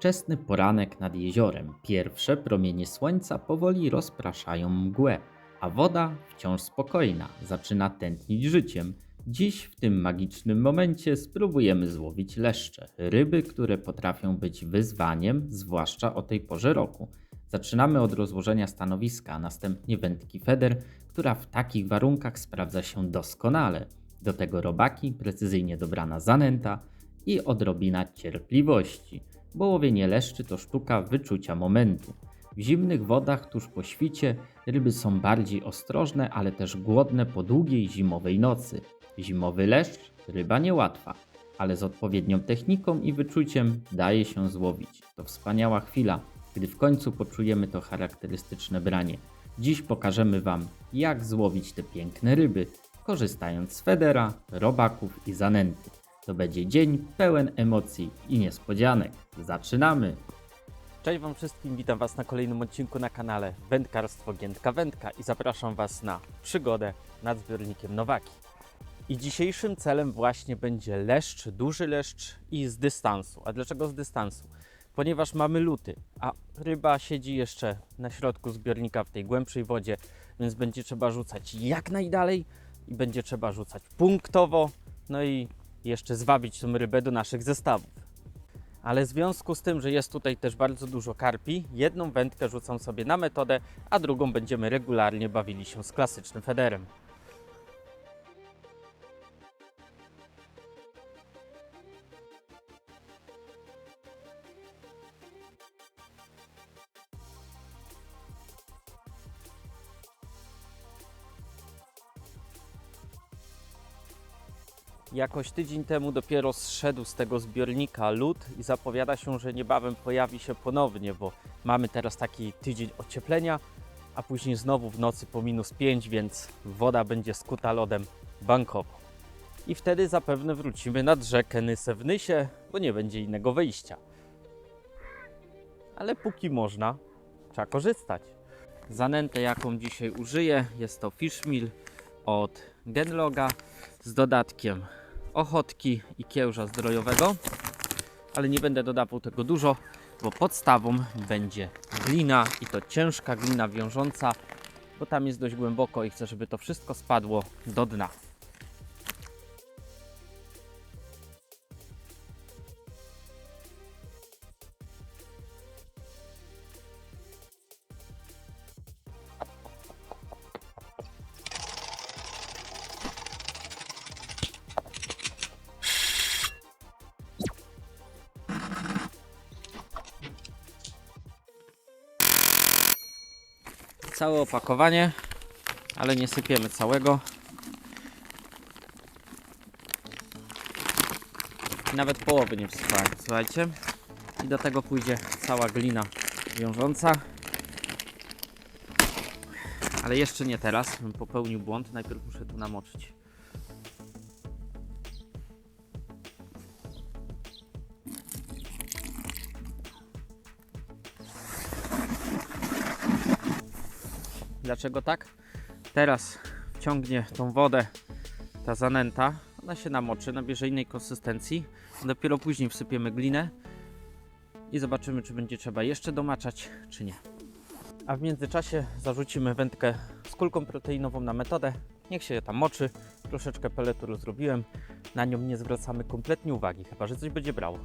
Wczesny poranek nad jeziorem. Pierwsze promienie słońca powoli rozpraszają mgłę, a woda wciąż spokojna zaczyna tętnić życiem. Dziś w tym magicznym momencie spróbujemy złowić leszcze, ryby, które potrafią być wyzwaniem, zwłaszcza o tej porze roku. Zaczynamy od rozłożenia stanowiska, a następnie wędki feder, która w takich warunkach sprawdza się doskonale. Do tego robaki, precyzyjnie dobrana zanęta i odrobina cierpliwości, bo łowienie leszczy to sztuka wyczucia momentu. W zimnych wodach tuż po świcie ryby są bardziej ostrożne, ale też głodne po długiej zimowej nocy. Zimowy leszcz ryba niełatwa, ale z odpowiednią techniką i wyczuciem daje się złowić. To wspaniała chwila, gdy w końcu poczujemy to charakterystyczne branie. Dziś pokażemy Wam, jak złowić te piękne ryby, korzystając z federa, robaków i zanęty. To będzie dzień pełen emocji i niespodzianek. Zaczynamy! Cześć Wam wszystkim, witam Was na kolejnym odcinku na kanale Wędkarstwo Giętka Wędka i zapraszam Was na przygodę nad zbiornikiem Nowaki. I dzisiejszym celem właśnie będzie leszcz, duży leszcz i z dystansu. A dlaczego z dystansu? Ponieważ mamy luty, a ryba siedzi jeszcze na środku zbiornika w tej głębszej wodzie, więc będzie trzeba rzucać jak najdalej i będzie trzeba rzucać punktowo, no i jeszcze zwabić tą rybę do naszych zestawów. Ale w związku z tym, że jest tutaj też bardzo dużo karpi, jedną wędkę rzucam sobie na metodę, a drugą będziemy regularnie bawili się z klasycznym federem. Jakoś tydzień temu dopiero zszedł z tego zbiornika lód i zapowiada się, że niebawem pojawi się ponownie, bo mamy teraz taki tydzień ocieplenia, a później znowu w nocy po minus 5, więc woda będzie skuta lodem bankowo. I wtedy zapewne wrócimy nad rzekę Nysę w Nysie, bo nie będzie innego wyjścia. Ale póki można, trzeba korzystać. Zanętę, jaką dzisiaj użyję, jest to Fishmeal od Genloga z dodatkiem ochotki i kiełża zdrojowego, ale nie będę dodawał tego dużo, bo podstawą będzie glina i to ciężka glina wiążąca, bo tam jest dość głęboko i chcę, żeby to wszystko spadło do dna. Opakowanie, ale nie sypiemy całego. Nawet połowy nie wsypałem, słuchajcie. I do tego pójdzie cała glina wiążąca. Ale jeszcze nie teraz, popełnił błąd. Najpierw muszę tu namoczyć. Dlaczego tak? Teraz wciągnie tą wodę ta zanęta, ona się namoczy, nabierze innej konsystencji. Dopiero później wsypiemy glinę i zobaczymy, czy będzie trzeba jeszcze domaczać, czy nie. A w międzyczasie zarzucimy wędkę z kulką proteinową na metodę. Niech się tam moczy. Troszeczkę peletu zrobiłem. Na nią nie zwracamy kompletnie uwagi, chyba że coś będzie brało.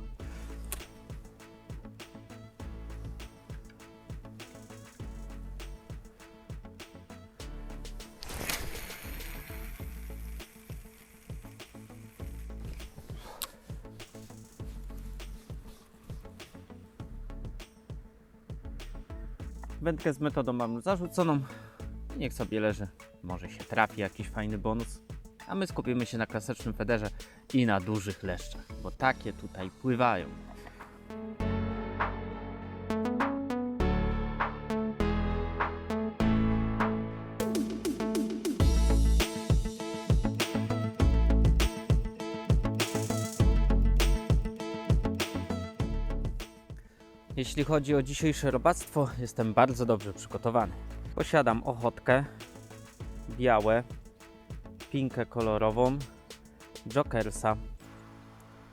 Wędkę z metodą mam zarzuconą. Niech sobie leży. Może się trafi jakiś fajny bonus. A my skupimy się na klasycznym federze i na dużych leszczach, bo takie tutaj pływają. Jeśli chodzi o dzisiejsze robactwo, jestem bardzo dobrze przygotowany. Posiadam ochotkę, białe, pinkę kolorową, jokersa,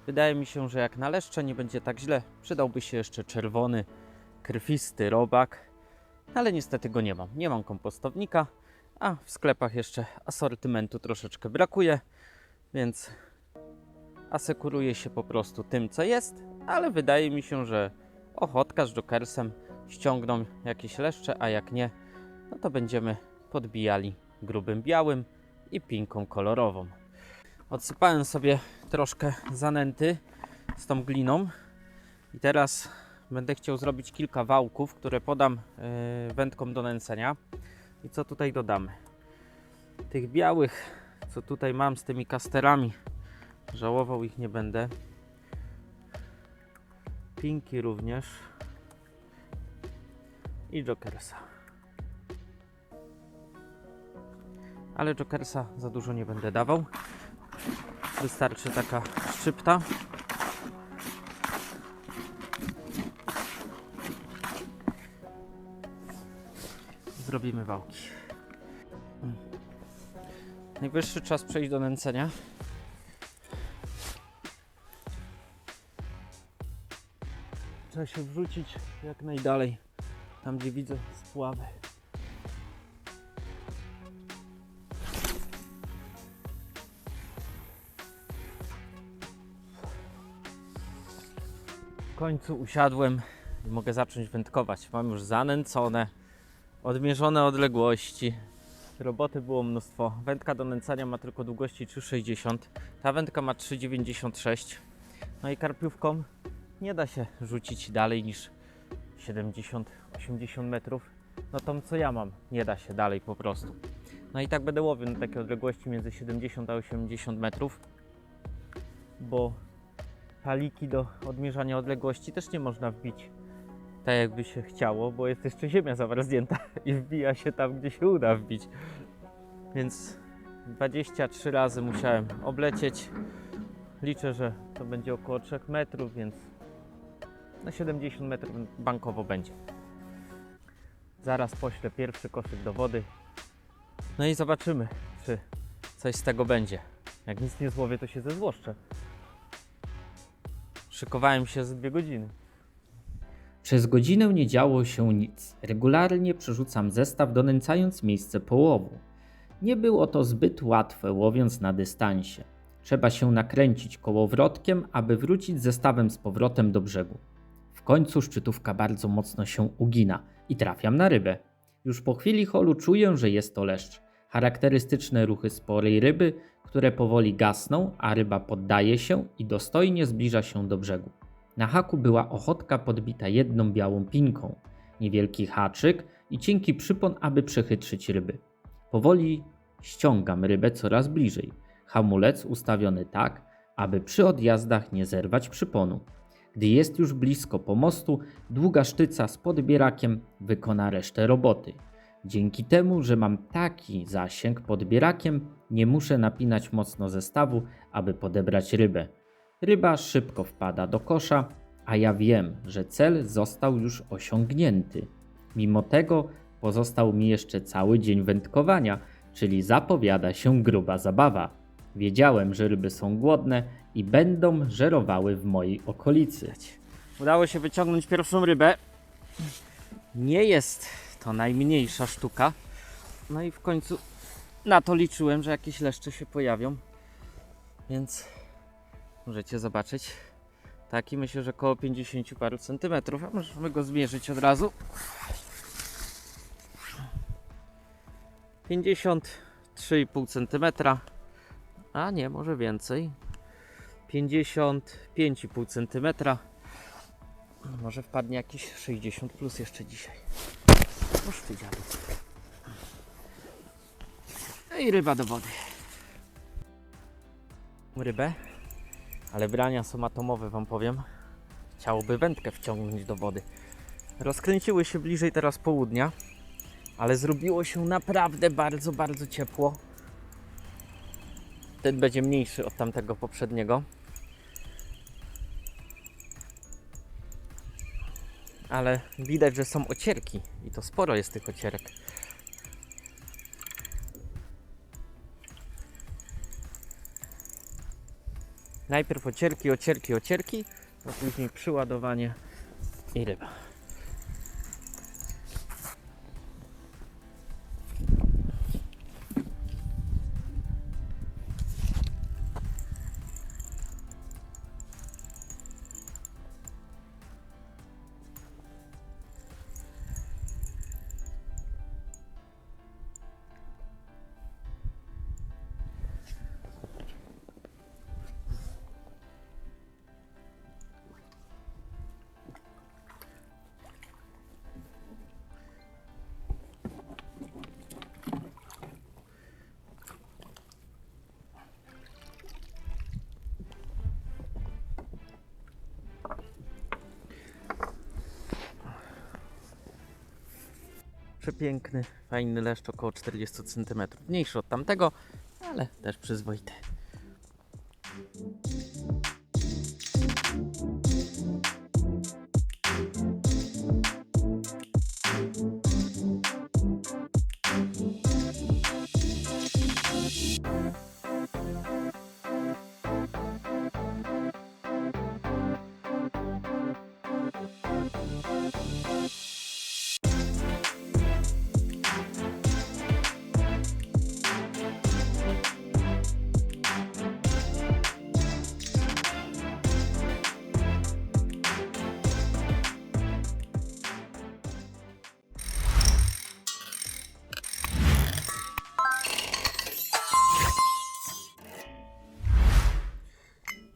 Wydaje mi się, że jak na leszcze nie będzie tak źle, przydałby się jeszcze czerwony, krwisty robak, ale niestety go nie mam. Nie mam kompostownika, a w sklepach jeszcze asortymentu troszeczkę brakuje, więc asekuruję się po prostu tym, co jest, ale wydaje mi się, że Ochotka z Jokersem ściągną jakieś leszcze, a jak nie, no to będziemy podbijali grubym białym i pinką kolorową. Odsypałem sobie troszkę zanęty z tą gliną i teraz będę chciał zrobić kilka wałków, które podam yy, wędką do nęcenia. I co tutaj dodamy? Tych białych, co tutaj mam z tymi kasterami, żałował ich nie będę. Pinki również i Jokersa. Ale Jokersa za dużo nie będę dawał. Wystarczy taka szczypta. Zrobimy wałki. Mm. Najwyższy czas przejść do nęcenia. Trzeba się wrzucić jak najdalej, tam gdzie widzę spławy. W końcu usiadłem i mogę zacząć wędkować. Mam już zanęcone, odmierzone odległości. Roboty było mnóstwo. Wędka do nęcania ma tylko długości 3,60. Ta wędka ma 3,96. No i karpiówką nie da się rzucić dalej niż 70-80 metrów. No tą co ja mam, nie da się dalej po prostu. No i tak będę łowił na takie odległości między 70 a 80 metrów, bo paliki do odmierzania odległości też nie można wbić tak jakby się chciało, bo jest jeszcze ziemia zamarznięta i wbija się tam, gdzie się uda wbić. Więc 23 razy musiałem oblecieć. Liczę, że to będzie około 3 metrów, więc na 70 metrów bankowo będzie. Zaraz poślę pierwszy koszyk do wody. No i zobaczymy, czy coś z tego będzie. Jak nic nie złowię, to się zezłoszczę. Szykowałem się z dwie godziny. Przez godzinę nie działo się nic. Regularnie przerzucam zestaw, donęcając miejsce połowu. Nie było to zbyt łatwe, łowiąc na dystansie. Trzeba się nakręcić kołowrotkiem, aby wrócić zestawem z powrotem do brzegu. W końcu szczytówka bardzo mocno się ugina i trafiam na rybę. Już po chwili holu czuję, że jest to leszcz. Charakterystyczne ruchy sporej ryby, które powoli gasną, a ryba poddaje się i dostojnie zbliża się do brzegu. Na haku była ochotka podbita jedną białą pinką, niewielki haczyk i cienki przypon, aby przechytrzyć ryby. Powoli ściągam rybę coraz bliżej. Hamulec ustawiony tak, aby przy odjazdach nie zerwać przyponu. Gdy jest już blisko pomostu, długa sztyca z podbierakiem wykona resztę roboty. Dzięki temu, że mam taki zasięg podbierakiem, nie muszę napinać mocno zestawu, aby podebrać rybę. Ryba szybko wpada do kosza, a ja wiem, że cel został już osiągnięty. Mimo tego pozostał mi jeszcze cały dzień wędkowania, czyli zapowiada się gruba zabawa. Wiedziałem, że ryby są głodne i będą żerowały w mojej okolicy. Udało się wyciągnąć pierwszą rybę. Nie jest to najmniejsza sztuka. No i w końcu na to liczyłem, że jakieś leszcze się pojawią. Więc możecie zobaczyć. Taki myślę, że około 50 paru centymetrów. A możemy go zmierzyć od razu. 53,5 centymetra. A nie, może więcej. 55,5 centymetra. Może wpadnie jakieś 60 plus jeszcze dzisiaj. Dziadu. No i ryba do wody. Rybę, ale brania są atomowe, wam powiem. Chciałoby wędkę wciągnąć do wody. Rozkręciły się bliżej teraz południa, ale zrobiło się naprawdę bardzo, bardzo ciepło. Ten będzie mniejszy od tamtego poprzedniego. ale widać, że są ocierki i to sporo jest tych ocierek. Najpierw ocierki, ocierki, ocierki, a później przyładowanie i ryba. Przepiękny, fajny leszcz około 40 cm. Mniejszy od tamtego, ale też przyzwoity.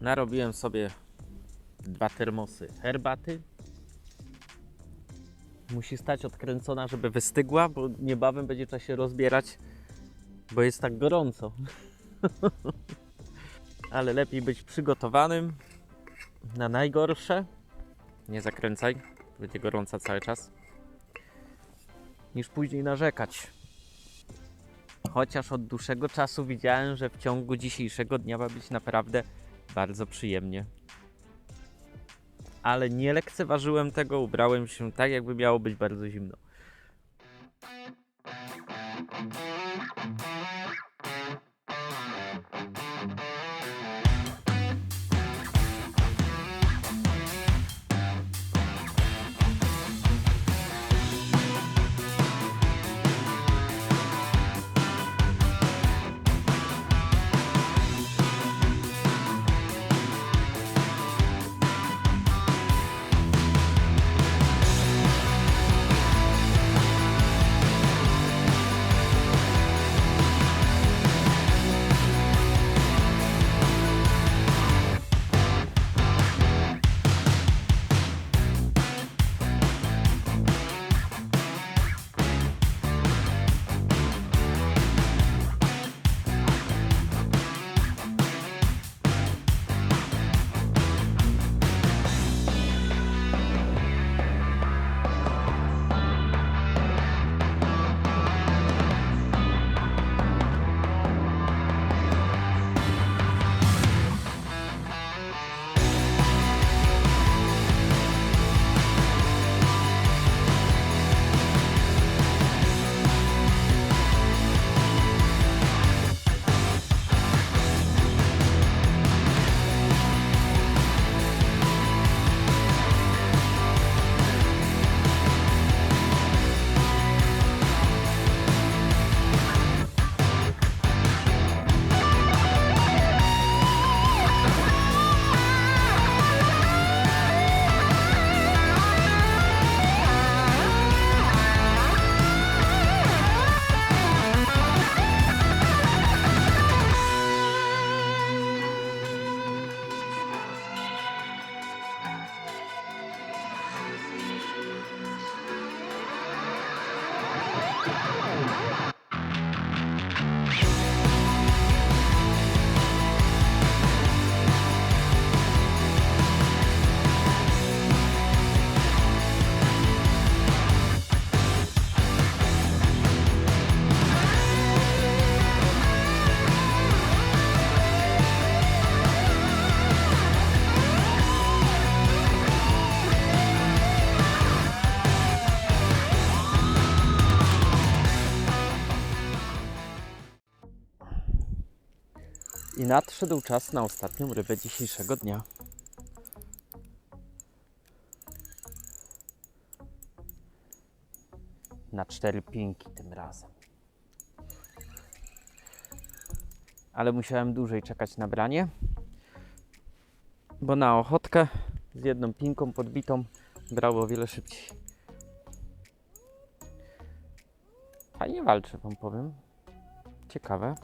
Narobiłem sobie dwa termosy herbaty. Musi stać odkręcona, żeby wystygła, bo niebawem będzie trzeba się rozbierać, bo jest tak gorąco. Ale lepiej być przygotowanym na najgorsze. Nie zakręcaj, będzie gorąca cały czas. Niż później narzekać. Chociaż od dłuższego czasu widziałem, że w ciągu dzisiejszego dnia ma być naprawdę bardzo przyjemnie. Ale nie lekceważyłem tego, ubrałem się tak, jakby miało być bardzo zimno. I nadszedł czas na ostatnią rybę dzisiejszego dnia. Na cztery pinki tym razem. Ale musiałem dłużej czekać na branie, bo na ochotkę z jedną pinką podbitą brało o wiele szybciej. Fajnie walczy, wam powiem. Ciekawe.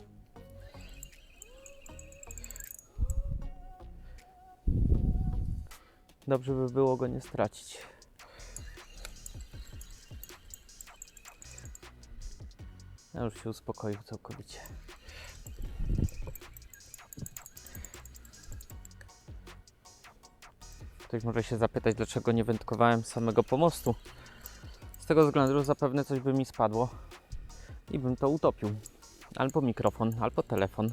Dobrze by było go nie stracić. Ja już się uspokoił całkowicie. Ktoś może się zapytać, dlaczego nie wędkowałem samego pomostu. Z tego względu, że zapewne coś by mi spadło i bym to utopił. Albo mikrofon, albo telefon.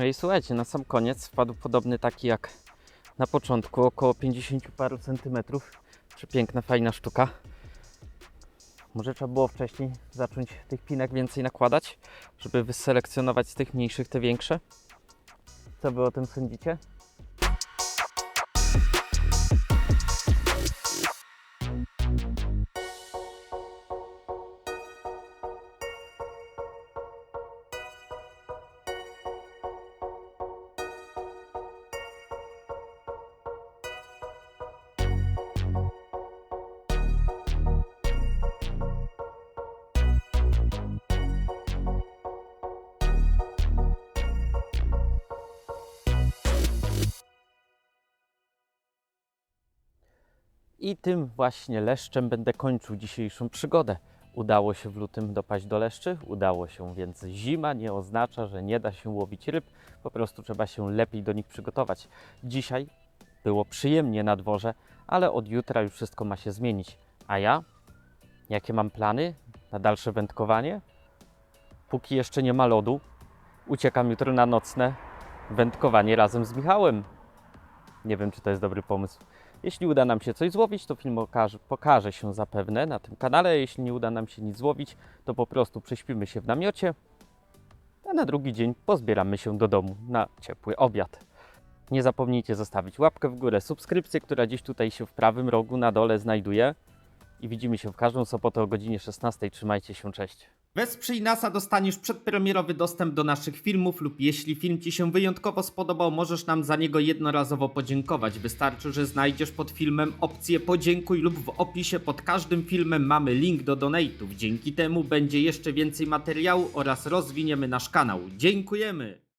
No i słuchajcie, na sam koniec wpadł podobny taki jak na początku, około 50 paru centymetrów. Przepiękna, fajna sztuka. Może trzeba było wcześniej zacząć tych pinek więcej nakładać, żeby wyselekcjonować z tych mniejszych te większe. Co wy o tym sądzicie? I tym właśnie leszczem będę kończył dzisiejszą przygodę. Udało się w lutym dopaść do leszczy, udało się, więc zima nie oznacza, że nie da się łowić ryb, po prostu trzeba się lepiej do nich przygotować. Dzisiaj było przyjemnie na dworze, ale od jutra już wszystko ma się zmienić. A ja? Jakie mam plany na dalsze wędkowanie? Póki jeszcze nie ma lodu, uciekam jutro na nocne wędkowanie razem z Michałem. Nie wiem, czy to jest dobry pomysł. Jeśli uda nam się coś złowić, to film okaże, pokaże się zapewne na tym kanale. Jeśli nie uda nam się nic złowić, to po prostu prześpimy się w namiocie, a na drugi dzień pozbieramy się do domu na ciepły obiad. Nie zapomnijcie zostawić łapkę w górę, subskrypcję, która gdzieś tutaj się w prawym rogu na dole znajduje. I widzimy się w każdą sobotę o godzinie 16. Trzymajcie się, cześć. Wesprzyj nas, a dostaniesz przedpremierowy dostęp do naszych filmów lub jeśli film Ci się wyjątkowo spodobał, możesz nam za niego jednorazowo podziękować. Wystarczy, że znajdziesz pod filmem opcję podziękuj lub w opisie pod każdym filmem mamy link do donate'ów. Dzięki temu będzie jeszcze więcej materiału oraz rozwiniemy nasz kanał. Dziękujemy!